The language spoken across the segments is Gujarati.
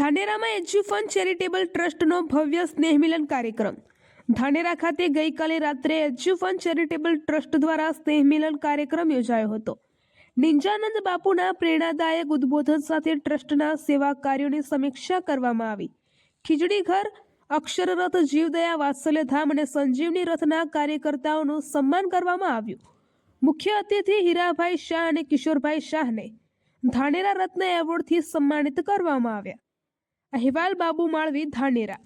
ધાનેરામાં એજ્યુફન ચેરિટેબલ ટ્રસ્ટનો ભવ્ય સ્નેહમિલન કાર્યક્રમ. ધાનેરા ખાતે ગઈકાલે રાત્રે એજ્યુફન ચેરિટેબલ ટ્રસ્ટ દ્વારા સ્નેહ મિલન કાર્યક્રમ યોજાયો હતો. નિંજાનંદ બાપુના પ્રેરણાદાયક ઉદ્બોધન સાથે ટ્રસ્ટના સેવા કાર્યોની સમીક્ષા કરવામાં આવી. ખીચડી ઘર, અક્ષરરથ જીવદયા વાત્સલ્યધામ અને સંજીવની રથના કાર્યકર્તાઓનું સન્માન કરવામાં આવ્યું. મુખ્ય અતિથિ હીરાભાઈ શાહ અને કિશોરભાઈ શાહને ધાનેરા રત્ન એવોર્ડથી સન્માનિત કરવામાં આવ્યા. અહેવાલ બાબુ માળવી, ધાનેરા.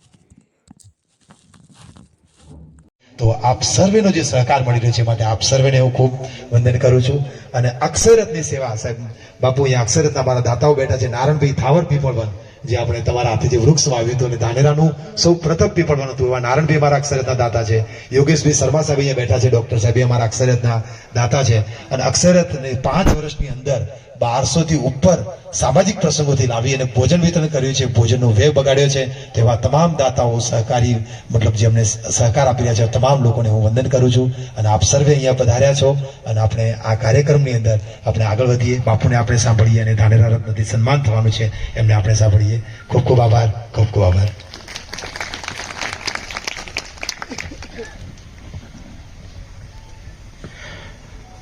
તો આપ સર્વેનો જે સહકાર મળી રહ્યો છે માટે આપ સર્વેને હું ખૂબ વંદન કરું છું. અને અક્ષરતની સેવા, સાહેબ, બાપુ અહીંયા અક્ષરતના મારા દાતાઓ બેઠા છે, નારણભાઈ થાવર પીપળવન, જે આપણે તમારા હાથે જે વૃક્ષ વાવ્યું હતું, અને ધાનેરાનું સૌ પ્રથમ પીપળવન હતું, એવા નારણભાઈ મારા અક્ષરતના દાતા છે. યોગેશભાઈ શર્મા સાહેબ અહીંયા બેઠા છે, ડોક્ટર સાહેબ એ અમારા અક્ષરતના દાતા છે. અને અક્ષરતને પાંચ વર્ષની અંદર બારસો થી ઉપર સામાજિક પ્રસંગોથી લાવી અને ભોજન વિતરણ કર્યું છે, ભોજનનો વેગ બગાડ્યો છે, તેવા તમામ દાતાઓ સહકારી, મતલબ જે અમને સહકાર આપી રહ્યા છે, તમામ લોકોને હું વંદન કરું છું અને આપ સર્વે અહીંયા પધાર્યા છો અને આપણે આ કાર્યક્રમની અંદર આપણે આગળ વધીએ. બાપુને આપણે સાંભળીએ અને ધાનેરા રત્નથી સન્માન થવાનું છે, એમને આપણે સાંભળીએ. ખૂબ ખૂબ આભાર, ખૂબ ખૂબ આભાર.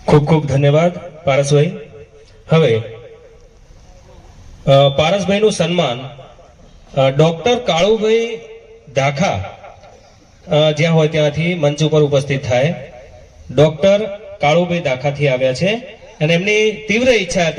ખૂબ ખૂબ ધન્યવાદ, પારસભાઈ. હવે પારસભાઈનું સન્માન ડોક્ટર કાળુભાઈ ધાખા જ્યાં હોય ત્યાંથી મંચ ઉપર ઉપસ્થિત થાય. ડોક્ટર કાળુભાઈ દાખાથી આવ્યા છે અને એમની તીવ્ર ઈચ્છા હતી